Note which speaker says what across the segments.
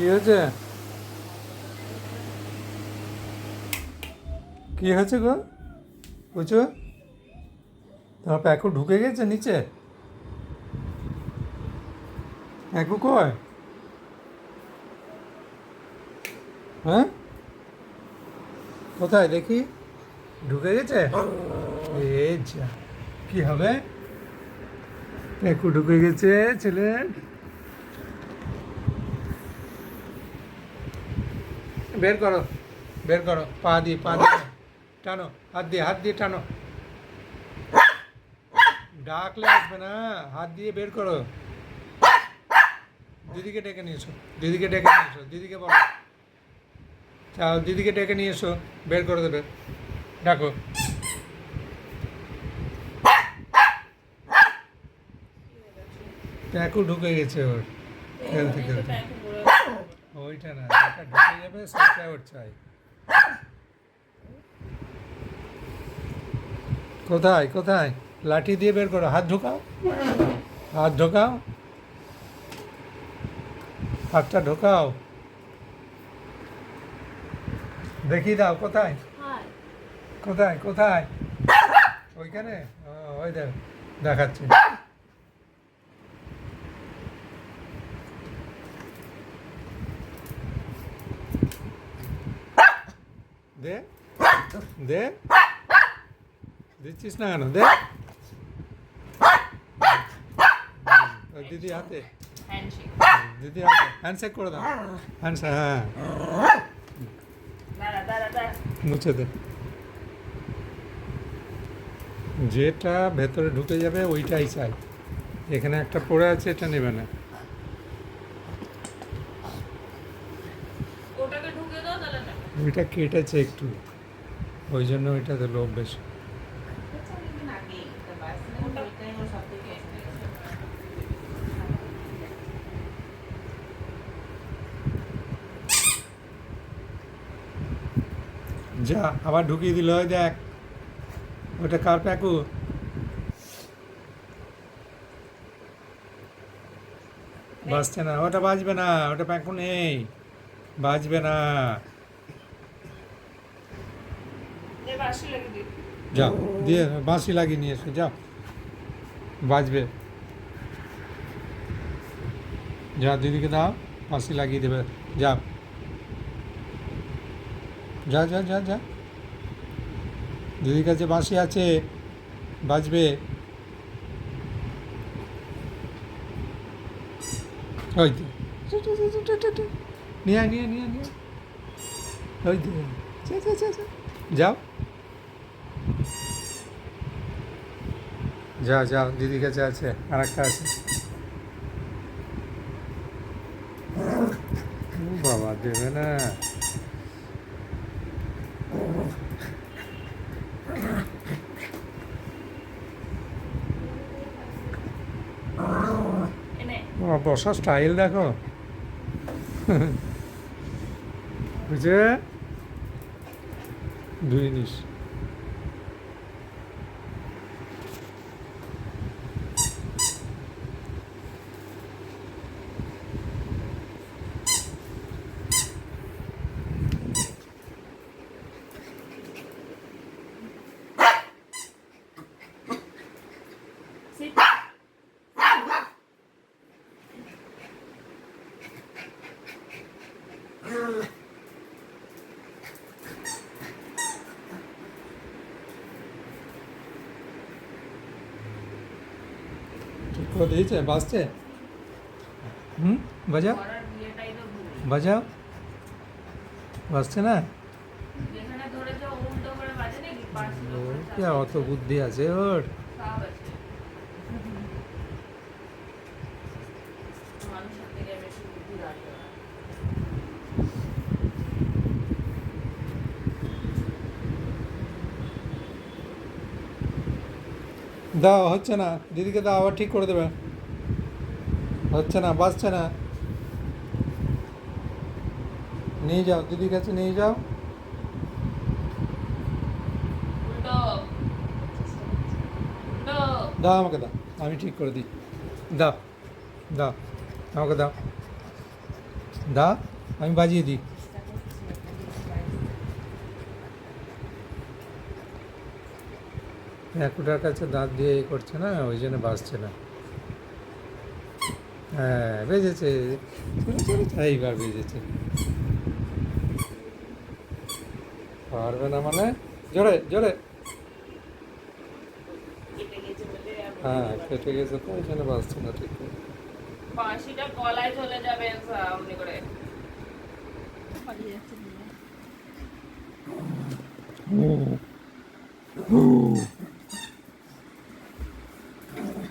Speaker 1: কি হয়েছে? কি হয়েছে গো? বুঝছ? তোমার প্যাকু ঢুকে গেছে নিচে? প্যাকু কয়? হ্যাঁ? কোথায় দেখি? ঢুকে গেছে? কি হবে? প্যাকু ঢুকে গেছে, ছেলে। বের করো বের করো পা দিয়ে পা দিয়ে টানো হাত দিয়ে হাত দিয়ে টানো। ডাকলে আসবে না হাত দিয়ে বের করো। দিদিকে ডেকে নিয়ে এসো দিদিকে ডেকে নিয়ে এসো দিদিকে বলো। চাও দিদিকে ডেকে নিয়ে এসো বের করে দেবে। ডাকো। প্যাকু ঢুকে গেছে ওর খেলতে খেলতে। ওইটা না ঢুকে যাবে সেটা ওর চাই। কোথায় কোথায়? লাঠি দিয়ে বের করো হাত ঢোকাও। হাত ঢোকাও। হাতটা ঢোকাও। দেখি দাও কোথায়? কোথায় কোথায়? ওইখানে? ওই দেখ দেখাচ্ছি। দে দে দিচ্ছিস না কেন? দে। দিদি হাতে। দিদি হাতে। হ্যান্ডশেক করে দাও। হ্যান্ডশেক হ্যাঁ। মুছে দে। যেটা ভেতরে ঢুকে যাবে ওইটাই চাই। এখানে একটা পড়ে আছে এটা নেবে না
Speaker 2: ওটাকে ঢুকে দাও তাহলে না
Speaker 1: ওইটা কেটেছে একটু। ওই জন্য ওইটাতে লোভ বেশি। যা, আবার ঢুকিয়ে দিল, ওই দেখ। ওটা কার প্যাকু? বাজছে না। ওটা বাজবে না, ওটা প্যাকু নেই। বাজবে না
Speaker 2: যে বাসি লাগে দিই
Speaker 1: যাও, দিয়ে বাঁশি লাগিয়ে নিয়ে এসো, যাও। বাজবে। যা, দিদিকে দাও, বাঁশি লাগিয়ে দেবে। যাও যা যা যা যা। দিদির কাছে বাঁশি আছে, বাজবে। ওই নিয়ে নিয়ে নিয়ে নিয়ে। ওই তো। যা, যা, দিদির কাছে আছে আর একটা আছে বাবা দেবে না। বসার স্টাইল দেখো। বুঝে দুই নিস দিয়েছে বাজছে? হুম বাজাও। বাজাও। বাজছে না? অত বুদ্ধি আছে ওর
Speaker 2: সব আছে মানুষের থেকে বেশি বুদ্ধি রাখতে হয়
Speaker 1: দাও হচ্ছে না। দিদিকে দাও আবার ঠিক করে দেবে। হচ্ছে না বাজছে না। নিয়ে যাও দিদির কাছে নিয়ে যাও। দাও আমাকে দাও আমি ঠিক করে দিই। দাও দাও আমাকে দাও। দা আমি বাজিয়ে দিই। একুটার কাছে দাঁত দিয়ে এ করছে না ওই জন্য বাঁচছে না। হ্যাঁ বেজেছে এইবার বেজেছে। পারবে না মানে? জোরে জোরে। হ্যাঁ কেটে গেছে তো ওই জন্য বাজছে না ঠিক।
Speaker 2: বাঁশিটা গলায় চলে যাবে সামনে করে।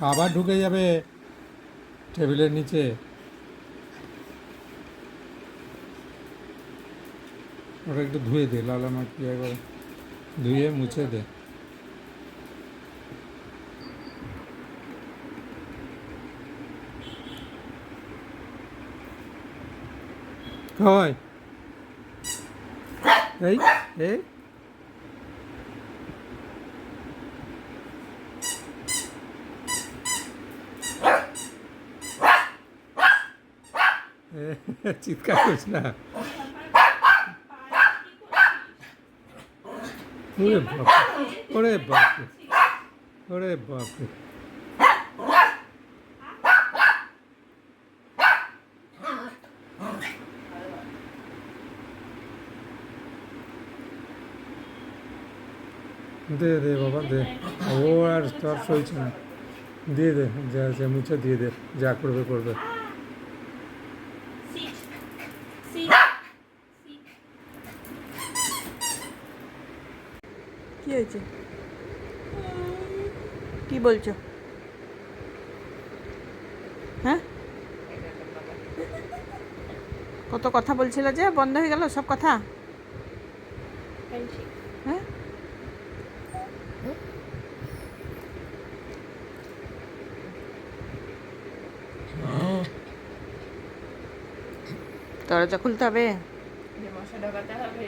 Speaker 1: আবার ঢুকে যাবে টেবিলের নিচে। ওটা একটু ধুয়ে দে, লাল আমার কি একবার ধুয়ে মুছে দে। কই? এই এই এ, চিৎকার করিস না ওরে বাপরে ওরে বাপরে, ওরে দে দে বাবা, দে। ও আর তোর সইছে না। দিয়ে দে, যা যা মুছে, দিয়ে দে। যা করবে করবে
Speaker 2: সিট সিট সিট
Speaker 3: কি হয়েছে কি বলছো? হ্যাঁ? কত কথা বলছিল যে, বন্ধ হয়ে গেল সব কথা? হ্যাঁ? দরজা খুলতে হবে?
Speaker 2: মশা ঢোকাতে হবে।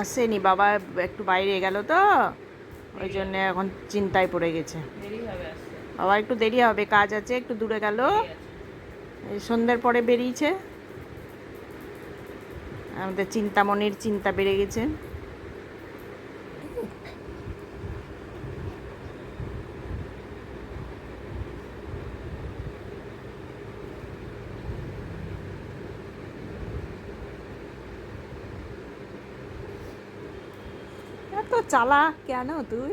Speaker 3: আসেনি বাবা একটু বাইরে গেল তো ওই জন্য এখন চিন্তায় পড়ে গেছে। বাবা একটু দেরি হবে কাজ আছে একটু দূরে গেল। সন্ধ্যের পরে বেরিয়েছে। আমাদের চিন্তামণির চিন্তা বেড়ে গেছে। এত চালাক কেন তুই?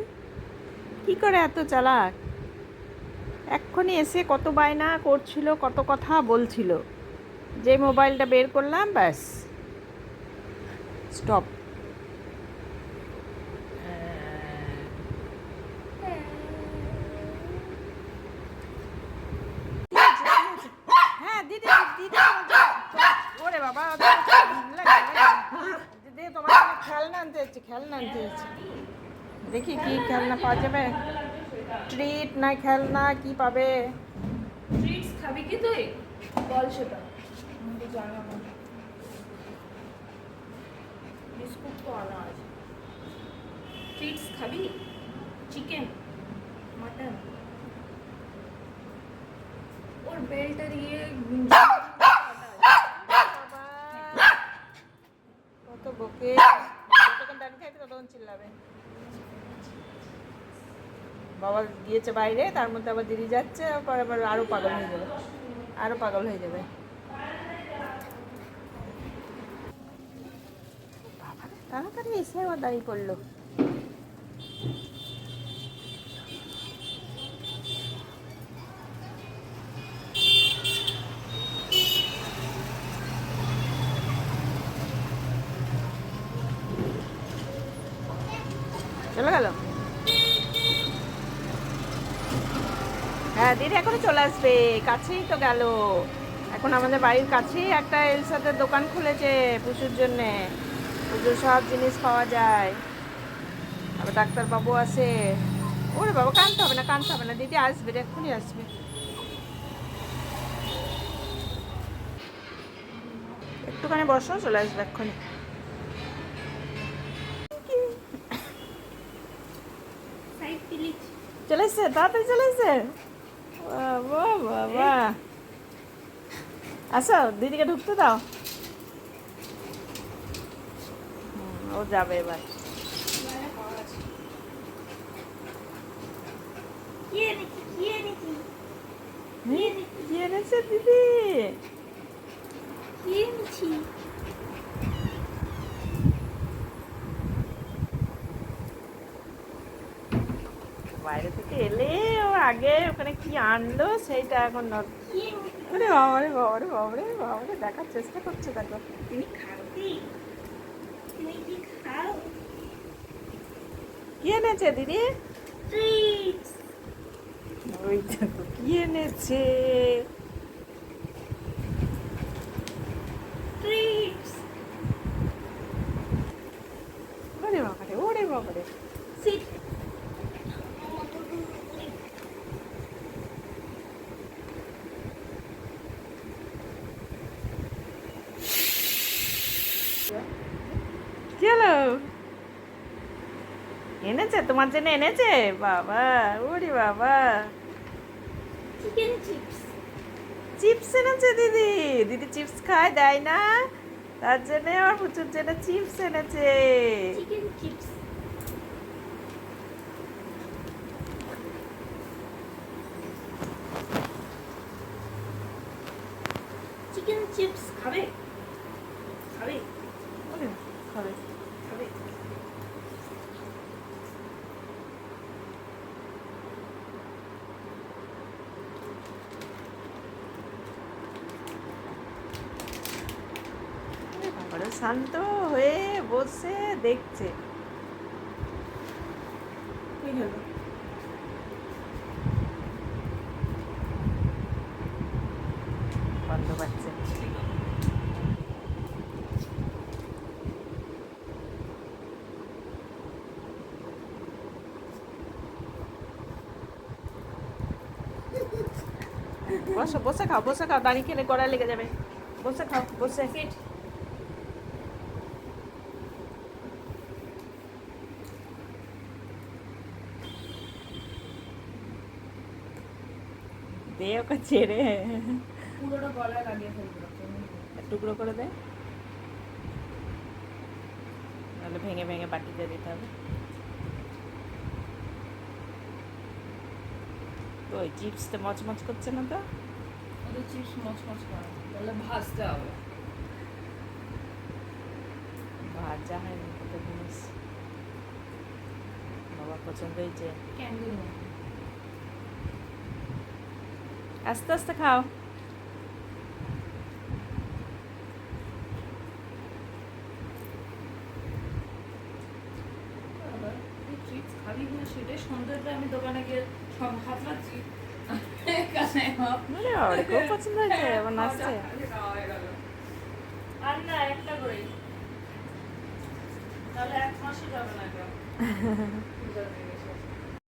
Speaker 3: কি করে এত চালাক? এক্ষুনি এসে কত বায়না করছিল, কত কথা বলছিল। যে মোবাইলটা বের করলাম, ব্যাস। স্টপ। হ্যাঁ দিদি দিদি ওরে বাবা খেলনা আনতে যাচ্ছি খেলনা আনতে যাচ্ছি। দেখি কি খেলনা পাওয়া যাবে। ট্রিট না খেলনা কি পাবে?
Speaker 2: ট্রিটস খাবি কি তুই? বল সেটা। বিস্কুট তো আনা আছে। ট্রিটস খাবি? চিকেন মাটন ওর বেলটা দিয়ে
Speaker 3: বাবা গিয়েছে বাইরে তার মধ্যে আবার দিদি যাচ্ছে পরে আবার আরও পাগল হয়ে যাবে। আরও পাগল হয়ে যাবে। বাবা তাড়াতাড়ি এসে আবার দাঁড়িয়ে পড়ল। চলে আসবে কাছেই তো গেল। এখন আমাদের বাড়ির কাছেই একটা এলসাদের দোকান খুলেছে পুজোর জন্যে। পুজোর সব জিনিস পাওয়া যায়। আবার ডাক্তারবাবু আসে। ওরে বাবা কানতে হবে না কানতে হবে না। দিদি আসবে এক্ষুনি আসবে। একটুখানি বসো চলে আসবে এক্ষুনি। চলে এসছে তাড়াতাড়ি চলে এসছে। বাবা আসো দিদিকে ঢুকতে দাও। ও যাবে এবার। দিদি? বাইরে থেকে এলে ও আগে ওখানে কি আনলো সেইটা এখন ওরে বাবারে বাবারে বাবারে বাবারে দেখার চেষ্টা করছে দেখো।
Speaker 2: তুমি খাও? কি
Speaker 3: এনেছে দিদি? কি এনেছে? ওরে বাবারে ওরে বাবারে
Speaker 2: সিট
Speaker 3: কি হলো এনেছে তোমার জন্য এনেছে? বাবা ওরে বাবা।
Speaker 2: চিকেন চিপস
Speaker 3: চিপস এনেছে দিদি। দিদি চিপস খায় দেয় না। তার জন্য আমার প্রচুর জন্য চিপস এনেছে।
Speaker 2: চিকেন চিপস চিকেন চিপস খাবে খাবে
Speaker 3: ওরে, খাবে।
Speaker 2: খাবে
Speaker 3: ওরে বাবারে, শান্ত হয়ে বসে দেখছে। পাচ্ছে বসো বসে খাও বসে খাও। দাঁড়িয়ে খেলে গড়া লেগে যাবে। বসে খাও বসে। ওকে ছেড়ে।
Speaker 2: পুরোটা গলায় লাগিয়ে ফেলব
Speaker 3: টুকরো করে দে। নাহলে ভেঙে ভেঙে বাটিতে দিতে হবে। ওই চিপস তো মচমচ করছে না তো?
Speaker 2: ওদের চিপস মচমচ করা তাহলে ভাজতে হবে।
Speaker 3: ভাজা হয়নি কত জিনিস। বাবা পছন্দ হয়েছে।
Speaker 2: ক্যান্ডেল
Speaker 3: আস্তে আস্তে খাও।
Speaker 2: আমি দোকানে গিয়ে সব হাতলাচ্ছি এখানে সব
Speaker 3: আরে বাবারে, খুব পছন্দ হয়েছে আবার নাচছে।
Speaker 2: আর না একটা তাহলে এক মাসই যাবে না কেউ?